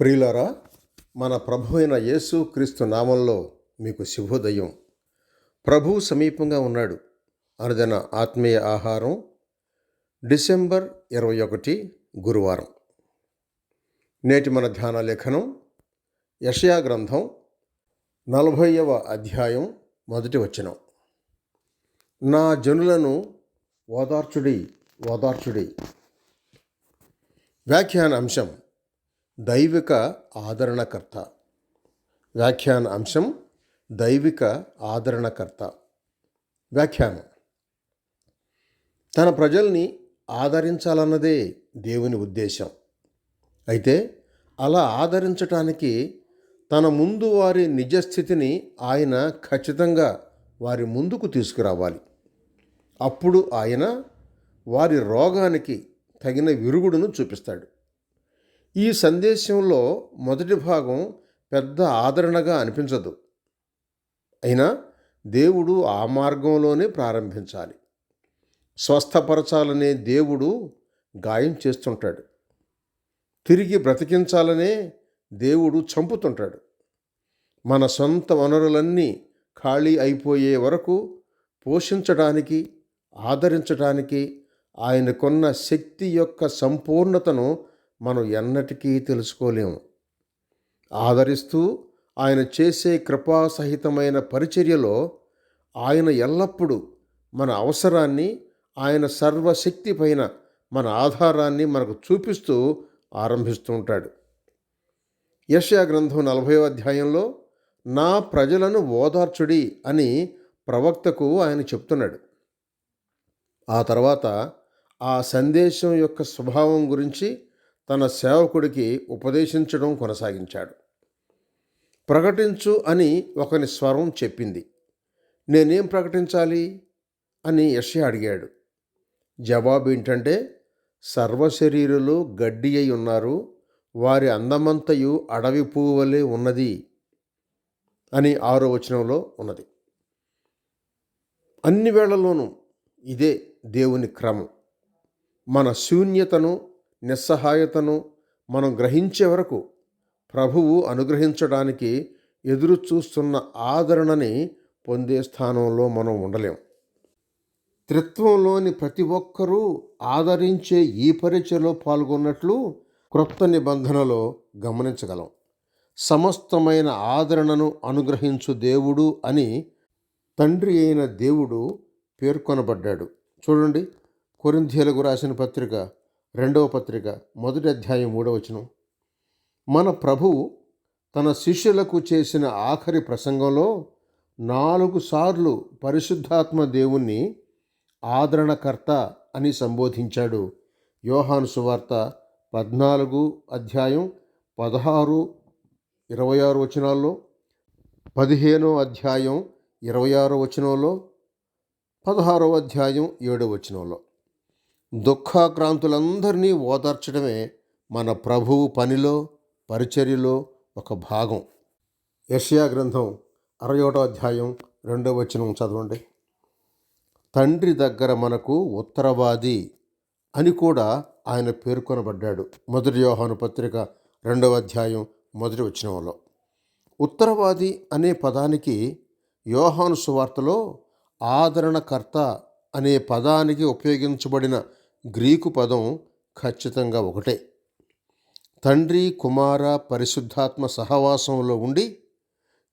ప్రియులరా మన ప్రభు అయిన యేసు క్రీస్తు నామంలో మీకు శుభోదయం. ప్రభు సమీపంగా ఉన్నాడు. అనుదిన ఆత్మీయ ఆహారం డిసెంబర్ ఇరవై ఒకటి గురువారం. నేటి మన ధ్యాన లేఖనం యషయా గ్రంథం నలభైవ అధ్యాయం మొదటి వచనం. నా జనులను ఓదార్చుడి ఓదార్చుడి. వ్యాఖ్యాన అంశం దైవిక ఆదరణకర్త. వ్యాఖ్యాన అంశం దైవిక ఆదరణకర్త. వ్యాఖ్యానం. తన ప్రజల్ని ఆదరించాలన్నదే దేవుని ఉద్దేశం. అయితే అలా ఆదరించటానికి తన ముందు వారి నిజస్థితిని ఆయన ఖచ్చితంగా వారి ముందుకు తీసుకురావాలి. అప్పుడు ఆయన వారి రోగానికి తగిన విరుగుడును చూపిస్తాడు. ఈ సందేశంలో మొదటి భాగం పెద్ద ఆదరణగా అనిపించదు. అయినా దేవుడు ఆ మార్గంలోనే ప్రారంభించాలి. స్వస్థపరచాలనే దేవుడు గాయం చేస్తుంటాడు. తిరిగి బ్రతికించాలనే దేవుడు చంపుతుంటాడు. మన సొంత వనరులన్నీ ఖాళీ అయిపోయే వరకు పోషించడానికి ఆదరించడానికి ఆయనకున్న శక్తి యొక్క సంపూర్ణతను మనం ఎన్నటికీ తెలుసుకోలేము. ఆదరిస్తూ ఆయన చేసే కృపాసహితమైన పరిచర్యలో ఆయన ఎల్లప్పుడూ మన అవసరాన్ని ఆయన సర్వశక్తి పైన మన ఆధారాన్ని మనకు చూపిస్తూ ఆరంభిస్తూ ఉంటాడు. యశా గ్రంథం నలభై అధ్యాయంలో నా ప్రజలను ఓదార్చుడి అని ప్రవక్తకు ఆయన చెప్తున్నాడు. ఆ తర్వాత ఆ సందేశం యొక్క స్వభావం గురించి తన సేవకుడికి ఉపదేశించడం కొనసాగించాడు. ప్రకటించు అని ఒకని స్వరం చెప్పింది. నేనేం ప్రకటించాలి? అని యశ అడిగాడు. జవాబు ఏంటంటే సర్వశరీరులు గడ్డి అయి ఉన్నారు. వారి అందమంతయు అడవి పువ్వులే ఉన్నది అని ఆరో వచనంలో ఉన్నది. అన్ని వేళల్లోనూ ఇదే దేవుని క్రమం. మన శూన్యతను నిస్సహాయతను మనం గ్రహించే వరకు ప్రభువు అనుగ్రహించడానికి ఎదురు చూస్తున్న ఆదరణని పొందే స్థానంలో మనం ఉండలేం. త్రిత్వంలోని ప్రతి ఒక్కరూ ఆదరించే ఈ పరీక్షలో పాల్గొన్నట్లు క్రొత్త నిబంధనలో గమనించగలం. సమస్తమైన ఆదరణను అనుగ్రహించు దేవుడు అని తండ్రి అయిన దేవుడు పేర్కొనబడ్డాడు. చూడండి కొరింథీలకు రాసిన పత్రిక రెండవ పత్రిక మొదటి అధ్యాయం మూడవచనం మన ప్రభువు తన శిష్యులకు చేసిన ఆఖరి ప్రసంగంలో నాలుగు సార్లు పరిశుద్ధాత్మ దేవుణ్ణి ఆదరణకర్త అని సంబోధించాడు. యోహాను సువార్త పద్నాలుగు అధ్యాయం పదహారు ఇరవై ఆరు వచనాల్లో పదిహేనో అధ్యాయం ఇరవై ఆరో వచనంలో పదహారో అధ్యాయం ఏడో వచనంలో. దుఃఖాక్రాంతులందరినీ ఓదార్చడమే మన ప్రభువు పనిలో పరిచర్యలో ఒక భాగం. యషయా గ్రంథం అరవై ఒకటో అధ్యాయం రెండవ వచనం చదవండి. తండ్రి దగ్గర మనకు ఉత్తరవాది అని కూడా ఆయన పేర్కొనబడ్డాడు. మొదటి యోహాను పత్రిక రెండవ అధ్యాయం మొదటి వచనంలో. ఉత్తరవాది అనే పదానికి యోహాను సువార్తలో ఆదరణకర్త అనే పదానికి ఉపయోగించబడిన గ్రీకు పదం ఖచ్చితంగా ఒకటే. తండ్రి కుమార పరిశుద్ధాత్మ సహవాసంలో ఉండి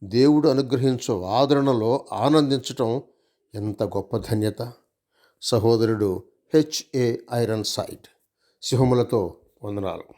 దేవుడు అనుగ్రహించు ఆదరణలో ఆనందించటం ఎంత గొప్ప ధన్యత. సహోదరుడు హెచ్ఏ ఐరన్ సైట్. సింహములతో వందనాలు.